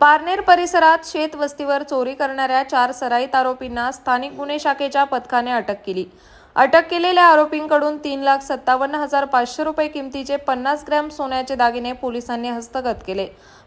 पारनेर परिसरात शेत वस्तीवर चोरी करणाऱ्या चार सराईत आरोपींना स्थानिक गुन्हे शाखेच्या पथकाने अटक केली. अटक केलेल्या आरोपींकडून तीन लाख सत्तावन्न हजार पाचशे रुपये किमतीचे पन्नास ग्रॅम सोन्याचे दागिने पोलिसांनी हस्तगत केले.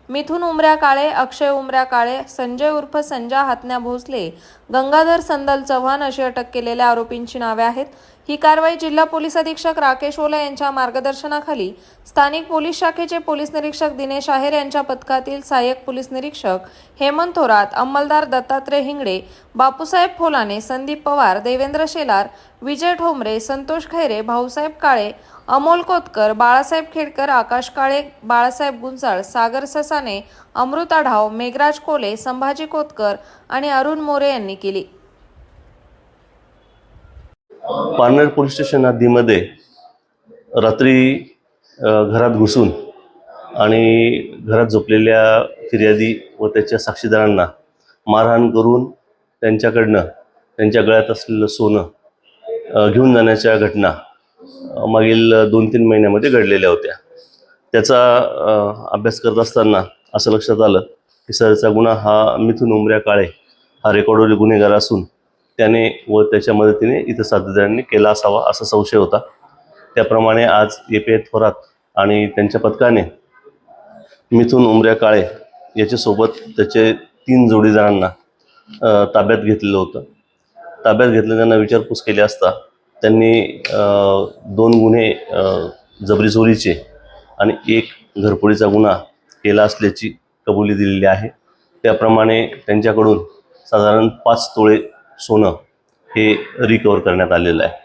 मिथुन उमऱ्या काळे अक्षय उमऱ्या काळे संजय उर्फ संजा हातण्या भोसले गंगाधर संदल चव्हाण अशी अटक केलेल्या आरोपींची नावे आहेत. ही कारवाई जिल्हा पोलीस अधीक्षक राकेश ओला यांच्या मार्गदर्शनाखाली स्थानिक पोलीस शाखेचे पोलीस निरीक्षक दिनेश आहेर यांच्या पथकातील सहाय्यक पोलीस निरीक्षक हेमंत थोरात अंमलदार दत्तात्रय हिंगडे बापूसाहेब फोलाने संदीप पवार देवेंद्र शेलार विजय ठोंबरे संतोष खैरे भाऊसाहेब काळे अमोल कोतकर बाळासाहेब खेडकर आकाश काळे बाळासाहेब गुंजाळ सागर ससा ससाने अमृता ढाव मेघराज कोले संभाजी कोतकर आणि अरुण मोरे यांनी केली. पारनेर पोलीस स्टेशन हद्दीमध्ये रात्री घरात घुसून आणि घरात झोपलेल्या फिर्यादी व त्याच्या साक्षीदारांना मारहाण करून त्यांच्याकडनं त्यांच्या गळ्यात असलेलं सोनं घेऊन जाण्याच्या घटना मागील दोन तीन महिन्यामध्ये घडलेल्या होत्या. त्याचा अभ्यास करत असताना असं लक्षात आलं की सरचा गुन्हा हा मिथून उमऱ्या काळे हा रेकॉर्डवरील गुन्हेगार असून त्याने व त्याच्या मदतीने इतर साथीदारांनी केला असावा असा संशय होता. त्याप्रमाणे आज ए पी आय थोरात आणि त्यांच्या पथकाने मिथून उमऱ्या काळे याच्यासोबत त्याचे तीन जोडीदारांना ताब्यात घेतलेलं होतं. ताब्यात घेतलं त्यांना विचारपूस केली असता त्यांनी दोन गुन्हे जबरी चोरीचे आणि एक घरफोडीचा गुन्हा केला असल्याची कबुली दिलेली आहे. त्याप्रमाणे त्यांच्याकडून साधारण पाच तोळे सोनं हे रिकवर करण्यात आलेलं आहे.